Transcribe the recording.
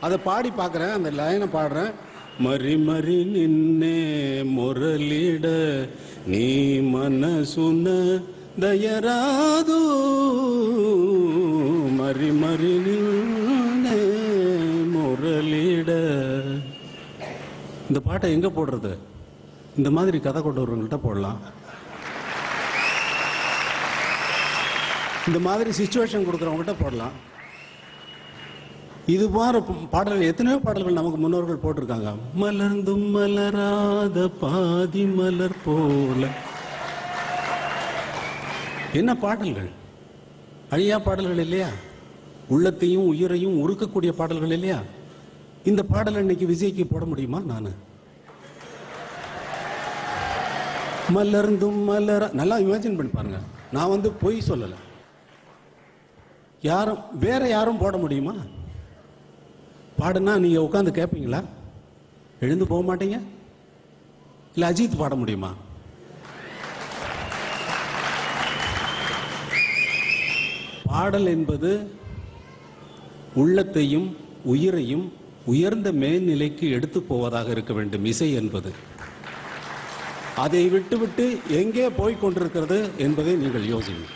அதை பாடி பார்க்குறேன் அந்த லைனை பாடுறேன். மறி மறி நின்னே முரளிட நீ மனசுன தயராதோ? மறி மறி நின்னே முரளிட. இந்த பாட்டை எங்கே போடுறது? இந்த மாதிரி கதை கொண்டவர்கள்ட்ட போடலாம். இந்த மாதிரி சுச்சுவேஷன் கொடுக்குறவங்கள்ட்ட போடலாம். இது மாதிரி பாடல்கள் எத்தனையோ பாடல்கள் நமக்கு முன்னோர்கள் போட்டிருக்காங்க. மலர்ந்தும் மலராத பாதி மலர் போல. என்ன பாடல்கள்? அழியா பாடல்கள் இல்லையா? உள்ளத்தையும் உயிரையும் உருக்கக்கூடிய பாடல்கள் இல்லையா? இந்த பாடல் இன்னைக்கு விஜய்க்கு போட முடியுமா நான்? மலர்ந்தும் மலர நல்லா இமேஜின் பண்ணி பாருங்க. நான் வந்து பொய் சொல்லலை. யாரும் வேற யாரும் போட முடியுமா? பாடுனா நீங்க உட்காந்து கேட்பீங்களா எழுந்து போக மாட்டீங்க? இல்ல அஜித் பாட முடியுமா? பாடல் என்பது உள்ளத்தையும் உயிரையும் உயர்ந்த மேல்நிலைக்கு எடுத்து போவதாக இருக்க வேண்டும். இசை என்பது. அதை விட்டுவிட்டு எங்கே போய் கொண்டிருக்கிறது என்பதை நீங்கள் யோசிங்க